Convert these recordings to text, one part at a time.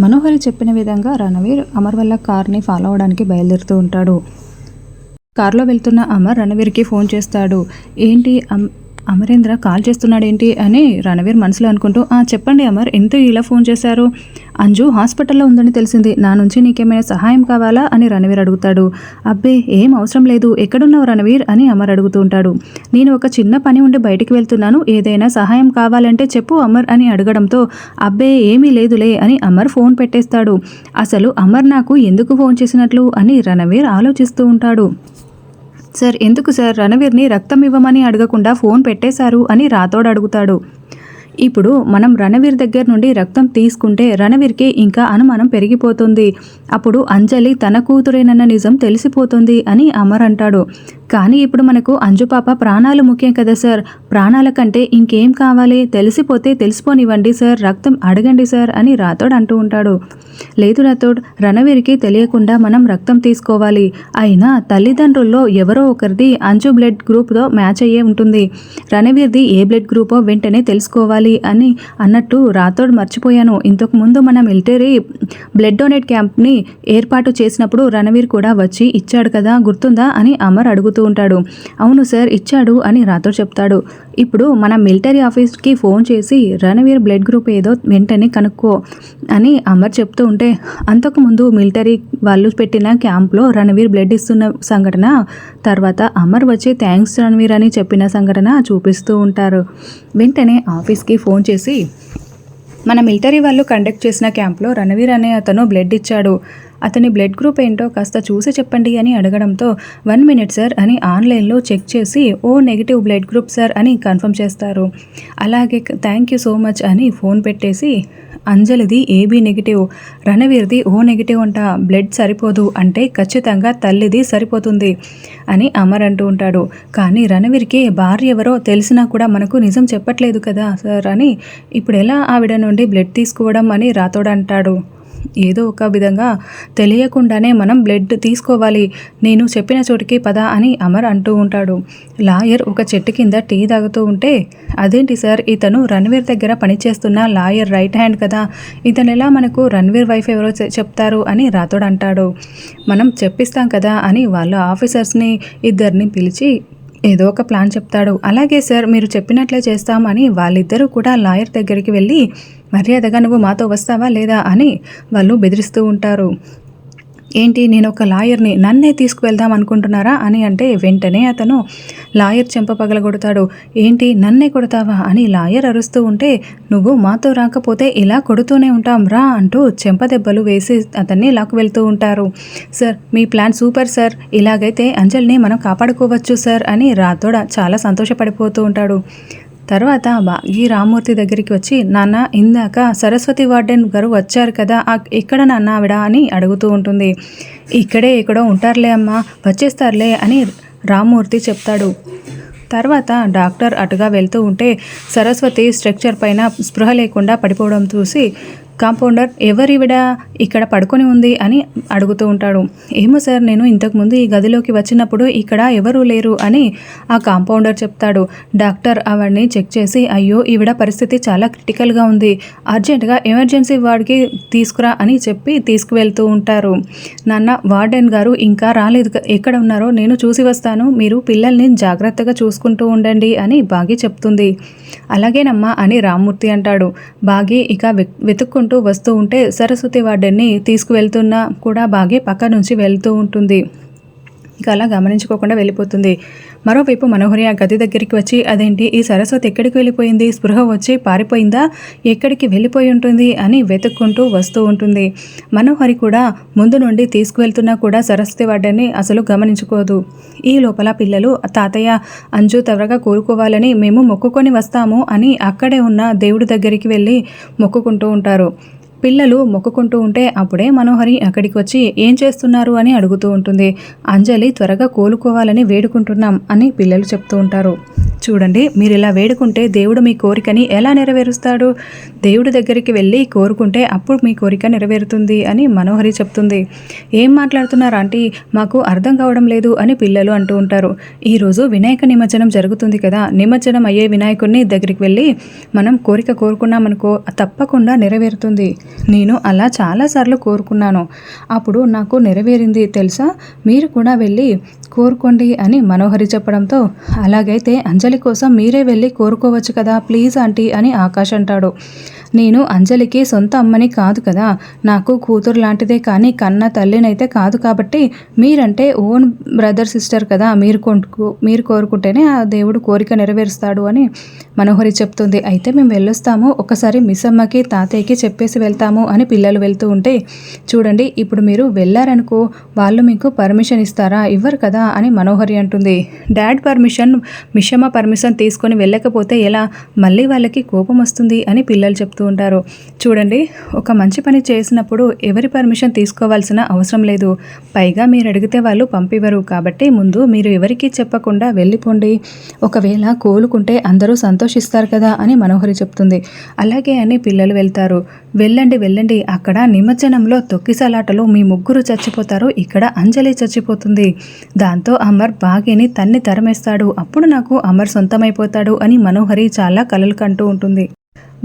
మనోహరి చెప్పిన విధంగా రణవీర్ అమర్ వల్ల కార్ని ఫాలో అవడానికి బయలుదేరుతూ ఉంటాడు. కారులో వెళ్తున్న అమర్ రణవీర్కి ఫోన్ చేస్తాడు. ఏంటి అమ్ అమరేంద్ర కాల్ చేస్తున్నాడేంటి అని రణవీర్ మనసులో అనుకుంటూ ఆ చెప్పండి అమర్ ఎంత ఇలా ఫోన్ చేశారు? అంజు హాస్పిటల్లో ఉందని తెలిసింది. నా నుంచి నీకేమైనా సహాయం కావాలా? అని రణవీర్ అడుగుతాడు. అబ్బే ఏం అవసరం లేదు. ఎక్కడున్నావు రణవీర్? అని అమర్ అడుగుతూ ఉంటాడు. నేను ఒక చిన్న పని ఉండి బయటికి వెళ్తున్నాను. ఏదైనా సహాయం కావాలంటే చెప్పు అమర్ అని అడగడంతో అబ్బే ఏమీ లేదులే అని అమర్ ఫోన్ పెట్టేస్తాడు. అసలు అమర్ నాకు ఎందుకు ఫోన్ చేసినట్లు? అని రణవీర్ ఆలోచిస్తూ ఉంటాడు. సార్ ఎందుకు సార్? రణవీర్ని రక్తం ఇవ్వమని అడగకుండా ఫోన్ పెట్టేశారు అని రాథోడ్ అడుగుతాడు. ఇప్పుడు మనం రణవీర్ దగ్గర నుండి రక్తం తీసుకుంటే రణవీర్కి ఇంకా అనుమానం పెరిగిపోతుంది. అప్పుడు అంజలి తన కూతురేనన్న నిజం తెలిసిపోతుంది అని అమర్ అంటాడు. కానీ ఇప్పుడు మనకు అంజుపాప ప్రాణాలు ముఖ్యం కదా సార్. ప్రాణాల కంటే ఇంకేం కావాలి? తెలిసిపోతే తెలిసిపోనివ్వండి సార్. రక్తం అడగండి సార్ అని రాథోడ్ అంటూ ఉంటాడు. లేదు రాథోడ్ రణవీర్కి తెలియకుండా మనం రక్తం తీసుకోవాలి. అయినా తల్లిదండ్రుల్లో ఎవరో ఒకరిది అంజు బ్లడ్ గ్రూప్తో మ్యాచ్ అయ్యే ఉంటుంది. రణవీర్ది ఏ బ్లడ్ గ్రూపో వెంటనే తెలుసుకోవాలి. అని అన్నట్టు రాథోడ్ మర్చిపోయాను. ఇంతకు ముందు మన మిలిటరీ బ్లడ్ డొనేట్ క్యాంప్ని ఏర్పాటు చేసినప్పుడు రణవీర్ కూడా వచ్చి ఇచ్చాడు కదా గుర్తుందా అని అమర్ అడుగుతూ ఉంటాడు. అవును సార్ ఇచ్చాడు అని రాథోడ్ చెప్తాడు. ఇప్పుడు మన మిలిటరీ ఆఫీస్కి ఫోన్ చేసి రణవీర్ బ్లడ్ గ్రూప్ ఏదో వెంటనే కనుక్కో అని అమర్ చెప్తూ ఉంటే అంతకుముందు మిలిటరీ వాళ్ళు పెట్టిన క్యాంప్లో రణవీర్ బ్లడ్ ఇస్తున్న సంఘటన తర్వాత అమర్ వచ్చి థ్యాంక్స్ రణవీర్ అని చెప్పిన సంఘటన చూపిస్తూ ఉంటారు. వెంటనే ఆఫీస్కి ఫోన్ చేసి మన మిలిటరీ వాళ్ళు కండక్ట్ చేసిన క్యాంప్లో రణవీర్ అనే అతను బ్లడ్ ఇచ్చాడు. అతని బ్లడ్ గ్రూప్ ఏంటో కాస్త చూసి చెప్పండి అని అడగడంతో వన్ మినిట్ సార్ అని ఆన్లైన్లో చెక్ చేసి O negative blood group sir అని కన్ఫర్మ్ చేస్తారు. అలాగే థ్యాంక్ యూ సో మచ్ అని ఫోన్ పెట్టేసి అంజలిది ఏబీ నెగిటివ్? రణవీర్ది ఓ నెగిటివ్ అంట. బ్లడ్ సరిపోదు అంటే ఖచ్చితంగా తల్లిది సరిపోతుంది అని అమర్ అంటూ ఉంటాడు. కానీ రణవీర్కి భార్య ఎవరో తెలిసినా కూడా మనకు నిజం చెప్పట్లేదు కదా సార్ అని. ఇప్పుడు ఎలా ఆవిడ నుండి బ్లడ్ తీసుకోవడం అని రాతోడంటాడు ఏదో ఒక విధంగా తెలియకుండానే మనం బ్లడ్ తీసుకోవాలి. నేను చెప్పిన చోటికి పద అని అమర్ అంటూ ఉంటాడు. లాయర్ ఒక చెట్టు కింద టీ తాగుతూ ఉంటే అదేంటి సార్ ఇతను రణవీర్ దగ్గర పనిచేస్తున్న లాయర్ రైట్ హ్యాండ్ కదా. ఇతను ఎలా మనకు రణవీర్ వైఫ్ ఎవరో చెప్తారు అని రాతోడు అంటాడు. మనం చెప్పిస్తాం కదా అని వాళ్ళ ఆఫీసర్స్ని ఇద్దరిని పిలిచి ఏదో ఒక ప్లాన్ చెప్తాడు. అలాగే సార్ మీరు చెప్పినట్లే చేస్తామని వాళ్ళిద్దరూ కూడా లాయర్ దగ్గరికి వెళ్ళి మర్యాదగా నువ్వు మాతో వస్తావా లేదా అని వాళ్ళు బెదిరిస్తూ ఉంటారు. ఏంటి నేను ఒక లాయర్ని నన్నే తీసుకువెళ్దాం అనుకుంటున్నారా అని అంటే వెంటనే అతను లాయర్ చెంప పగలగొడతాడు. ఏంటి నన్నే కొడతావా? అని లాయర్ అరుస్తూ ఉంటే నువ్వు మాతో రాకపోతే ఇలా కొడుతూనే ఉంటాం రా అంటూ చెంప దెబ్బలు వేసి అతన్ని లాక్కు వెళ్తూ ఉంటారు. సార్ మీ ప్లాన్ సూపర్ సార్. ఇలాగైతే అంజల్ని మనం కాపాడుకోవచ్చు సార్ అని రాతోడ చాలా సంతోషపడిపోతూ ఉంటాడు. తర్వాత ఈ రామూర్తి దగ్గరికి వచ్చి నాన్న ఇందాక సరస్వతి వార్డెన్ గారు వచ్చారు కదా ఎక్కడ నాన్న ఆవిడ? అని అడుగుతూ ఉంటుంది. ఇక్కడే ఎక్కడో ఉంటారులే అమ్మా వచ్చేస్తారులే అని రామూర్తి చెప్తాడు. తర్వాత డాక్టర్ అటుగా వెళ్తూ ఉంటే సరస్వతి స్ట్రక్చర్ పైన స్పృహ లేకుండా పడిపోవడం చూసి కాంపౌండర్ ఎవరివిడ ఇక్కడ పడుకొని ఉంది? అని అడుగుతూ ఉంటాడు. ఏమో సార్ నేను ఇంతకుముందు ఈ గదిలోకి వచ్చినప్పుడు ఇక్కడ ఎవరూ లేరు అని ఆ కాంపౌండర్ చెప్తాడు. డాక్టర్ ఆవిడని చెక్ చేసి అయ్యో ఈవిడ పరిస్థితి చాలా క్రిటికల్గా ఉంది. అర్జెంటుగా ఎమర్జెన్సీ వార్డ్కి తీసుకురా అని చెప్పి తీసుకువెళ్తూ ఉంటారు. నాన్న వార్డెన్ గారు ఇంకా రాలేదు. ఎక్కడ ఉన్నారో నేను చూసి వస్తాను. మీరు పిల్లల్ని జాగ్రత్తగా చూసుకుంటూ ఉండండి అని బాగి చెప్తుంది. అలాగేనమ్మా అని రామ్మూర్తి అంటాడు. బాగి ఇక వెతుక్కుంటూ నడుచుకుంటూ వస్తూ ఉంటే సరస్వతి వార్డెన్ని తీసుకువెళ్తున్నా కూడా బాగే పక్క నుంచి వెళ్తూ ఉంటుంది. ఇక అలా గమనించుకోకుండా వెళ్ళిపోతుంది. మరోవైపు మనోహరి ఆ గది దగ్గరికి వచ్చి అదేంటి? ఈ సరస్వతి ఎక్కడికి వెళ్ళిపోయింది? స్పృహ వచ్చి పారిపోయిందా? ఎక్కడికి వెళ్ళిపోయి ఉంటుంది? అని వెతుక్కుంటూ వస్తూ ఉంటుంది. మనోహరి కూడా ముందు నుండి తీసుకువెళ్తున్నా కూడా సరస్వతి వాడని అసలు గమనించుకోదు. ఈ లోపల పిల్లలు తాతయ్య అంజు త్వరగా కోరుకోవాలని మేము మొక్కుకొని వస్తాము అని అక్కడే ఉన్న దేవుడి దగ్గరికి వెళ్ళి మొక్కుకుంటూ ఉంటారు. పిల్లలు మొక్కుకుంటూ ఉంటే అప్పుడే మనోహరి అక్కడికి వచ్చి ఏం చేస్తున్నారు అని అడుగుతూ ఉంటుంది. అంజలి త్వరగా కోలుకోవాలని వేడుకుంటున్నాం అని పిల్లలు చెప్తూ ఉంటారు. చూడండి మీరు ఇలా వేడుకుంటే దేవుడు మీ కోరికని ఎలా నెరవేరుస్తాడు? దేవుడి దగ్గరికి వెళ్ళి కోరుకుంటే అప్పుడు మీ కోరిక నెరవేరుతుంది అని మనోహరి చెప్తుంది. ఏం మాట్లాడుతున్నారు ఆంటీ? మాకు అర్థం కావడం లేదు అని పిల్లలు అంటూ ఉంటారు. ఈరోజు వినాయక నిమజ్జనం జరుగుతుంది కదా నిమజ్జనం అయ్యే వినాయకుడిని దగ్గరికి వెళ్ళి మనం కోరిక కోరుకున్నామనుకో తప్పకుండా నెరవేరుతుంది. నేను అలా చాలాసార్లు కోరుకున్నాను. అప్పుడు నాకు నెరవేరింది తెలుసా? మీరు కూడా వెళ్ళి కోరుకోండి అని మనోహరి చెప్పడంతో అలాగైతే అంజలి కోసం మీరే వెళ్ళి కోరుకోవచ్చు కదా ప్లీజ్ ఆంటీ అని ఆకాష్ అంటాడు. నేను అంజలికి సొంత అమ్మని కాదు కదా. నాకు కూతురు లాంటిదే కానీ కన్న తల్లినైతే కాదు కాబట్టి మీరంటే ఓన్ బ్రదర్ సిస్టర్ కదా. మీరు కొనుక్కు మీరు కోరుకుంటేనే ఆ దేవుడు కోరిక నెరవేరుస్తాడు అని మనోహరి చెప్తుంది. అయితే మేము వెళ్ళొస్తాము. ఒకసారి మిస్ అమ్మకి తాతయ్యకి చెప్పేసి వెళ్తాము అని పిల్లలు వెళ్తూ ఉంటే చూడండి ఇప్పుడు మీరు వెళ్ళారనుకో వాళ్ళు మీకు పర్మిషన్ ఇస్తారా? ఇవ్వరు కదా అని మనోహరి అంటుంది. డాడ్ పర్మిషన్ మిషమ్మ పర్మిషన్ తీసుకొని వెళ్ళకపోతే ఎలా? మళ్ళీ వాళ్ళకి కోపం వస్తుంది అని పిల్లలు చెప్తూ ఉంటారు. చూడండి ఒక మంచి పని చేసినప్పుడు ఎవరి పర్మిషన్ తీసుకోవాల్సిన అవసరం లేదు. పైగా మీరు అడిగితే వాళ్ళు పంపివ్వరు. కాబట్టి ముందు మీరు ఎవరికీ చెప్పకుండా వెళ్ళిపోండి. ఒకవేళ కోలుకుంటే అందరూ సంతోషిస్తారు కదా అని మనోహరి చెప్తుంది. అలాగే అని పిల్లలు వెళ్తారు. వెళ్ళండి వెళ్ళండి. అక్కడ నిమజ్జనంలో తొక్కిసలాటలో మీ ముగ్గురు చచ్చిపోతారు. ఇక్కడ అంజలి చచ్చిపోతుంది. దాంతో అమర్ బాగిని తన్ని తరమేస్తాడు. అప్పుడు నాకు అమర్ సొంతమైపోతాడు అని మనోహరి చాలా కలలు కంటూ ఉంటుంది.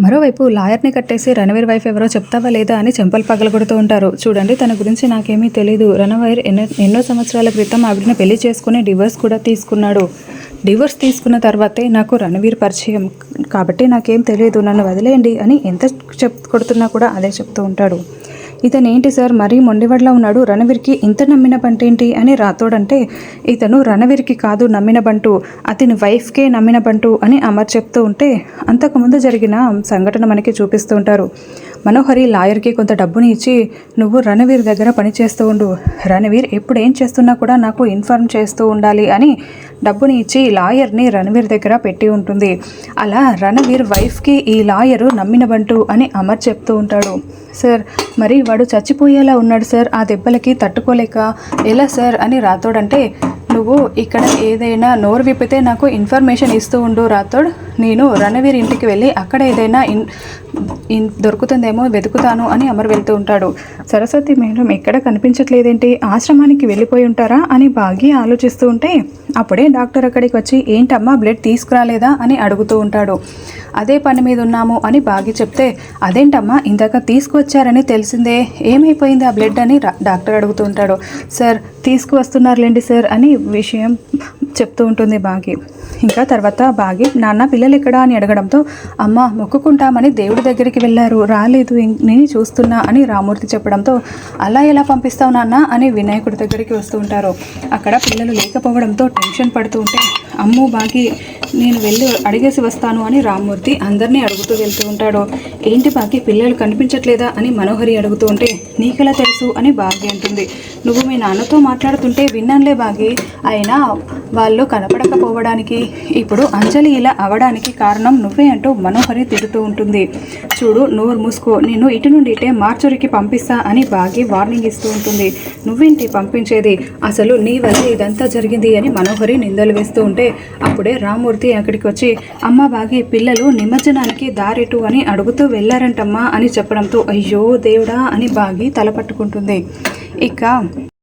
మరోవైపు లాయర్ని కట్టేసి రణవీర్ వైఫ్ ఎవరో చెప్తావా లేదా అని చెంపలు పగలగొడుతూ ఉంటారు. చూడండి తన గురించి నాకేమీ తెలియదు రణవీర్ ఎన్నో ఎన్నో సంవత్సరాల క్రితం ఆవిడని పెళ్ళి చేసుకుని డివోర్స్ కూడా తీసుకున్నాడు. డివోర్స్ తీసుకున్న తర్వాతే నాకు రణవీర్ పరిచయం. కాబట్టి నాకేం తెలియదు నన్ను వదిలేయండి అని ఎంత చెప్ కొడుతున్నా కూడా అదే చెప్తూ ఉంటాడు. ఇతనేంటి సార్? మరీ మొండివడ్లా ఉన్నాడు. రణవీర్కి ఇంత నమ్మిన బంటేంటి అని రాతోడంటే ఇతను రణవీర్కి కాదు నమ్మిన బంటు. అతని వైఫ్కే నమ్మిన బంటు అని అమర్ చెప్తూ ఉంటే అంతకుముందు జరిగిన సంఘటన మనకి చూపిస్తూ ఉంటారు. మనోహరి లాయర్కి కొంత డబ్బుని ఇచ్చి నువ్వు రణవీర్ దగ్గర పనిచేస్తూ ఉండు. రణవీర్ ఎప్పుడు ఏం చేస్తున్నా కూడా నాకు ఇన్ఫార్మ్ చేస్తూ ఉండాలి అని డబ్బుని ఇచ్చి లాయర్ని రణవీర్ దగ్గర పెట్టి ఉంటుంది. అలా రణవీర్ వైఫ్కి ఈ లాయరు నమ్మిన బంటు అని అమర్ చెప్తూ ఉంటాడు. సార్ మరి వాడు చచ్చిపోయేలా ఉన్నాడు సార్. ఆ దెబ్బలకి తట్టుకోలేక ఎలా సార్? అని రాతోడంటే నువ్వు ఇక్కడ ఏదైనా నోరు విప్పితే నాకు ఇన్ఫర్మేషన్ ఇస్తూ ఉండు రాథోడ్. నేను రణవీర్ ఇంటికి వెళ్ళి అక్కడ ఏదైనా ఇన్ ఇన్ దొరుకుతుందేమో వెతుకుతాను అని అమర్ వెళ్తూ ఉంటాడు. సరస్వతి మేడం ఎక్కడ కనిపించట్లేదేంటి? ఆశ్రమానికి వెళ్ళిపోయి ఉంటారా? అని బాగి ఆలోచిస్తూ ఉంటే అప్పుడే డాక్టర్ అక్కడికి వచ్చి ఏంటమ్మా బ్లడ్ తీసుకురాలేదా? అని అడుగుతూ ఉంటాడు. అదే పని మీద ఉన్నాము అని బాగి చెప్తే అదేంటమ్మా ఇందాక తీసుకువచ్చారని తెలిసిందే. ఏమైపోయింది ఆ బ్లడ్? అని డాక్టర్ అడుగుతూ ఉంటాడు. సార్ తీసుకువస్తున్నారులేండి సార్ అని విషయం చెప్తూ ఉంటుంది బాగి. ఇంకా తర్వాత బాగి నాన్న పిల్లలు ఎక్కడా? అని అడగడంతో అమ్మ మొక్కుకుంటామని దేవుడి దగ్గరికి వెళ్ళారు. రాలేదు. నేను చూస్తున్నా అని రామూర్తి చెప్పడంతో అలా ఎలా పంపిస్తావు నాన్న? అని వినాయకుడి దగ్గరికి వస్తూ ఉంటారు. అక్కడ పిల్లలు లేకపోవడంతో టెన్షన్ పడుతూ ఉంటే అమ్ము బాగి నేను వెళ్ళి అడిగేసి వస్తాను అని రామ్మూర్తి అందరినీ అడుగుతూ వెళ్తూ ఉంటాడు. ఏంటి బాగి పిల్లలు కనిపించట్లేదా? అని మనోహరి అడుగుతూ ఉంటే నీకెలా తెలుసు? అని బాగి అంటుంది. నువ్వు మీ నాన్నతో మాట్లాడుతుంటే విన్నానులే బాగి. అయినా వాళ్ళు కనపడకపోవడానికి. ఇప్పుడు అంజలి ఇలా అవడానికి కారణం నువ్వే అంటూ మనోహరి తిడుతూ ఉంటుంది. చూడు నోరు మూసుకో. నేను ఇటు నుండి ఇటే మార్చురికి పంపిస్తా అని బాగి వార్నింగ్ ఇస్తూ ఉంటుంది. నువ్వేంటి పంపించేది? అసలు నీ వల్ల ఇదంతా జరిగింది అని మనోహరి నిందలు వేస్తూ ఉంటే అప్పుడే రామ్మూర్తి అక్కడికి వచ్చి అమ్మ బాగి పిల్లలు నిమజ్జనానికి దారెటు అని అడుగుతూ వెళ్ళారంటమ్మా అని చెప్పడంతో అయ్యో దేవుడా అని బాగి తలపట్టుకుంటుంది ఇక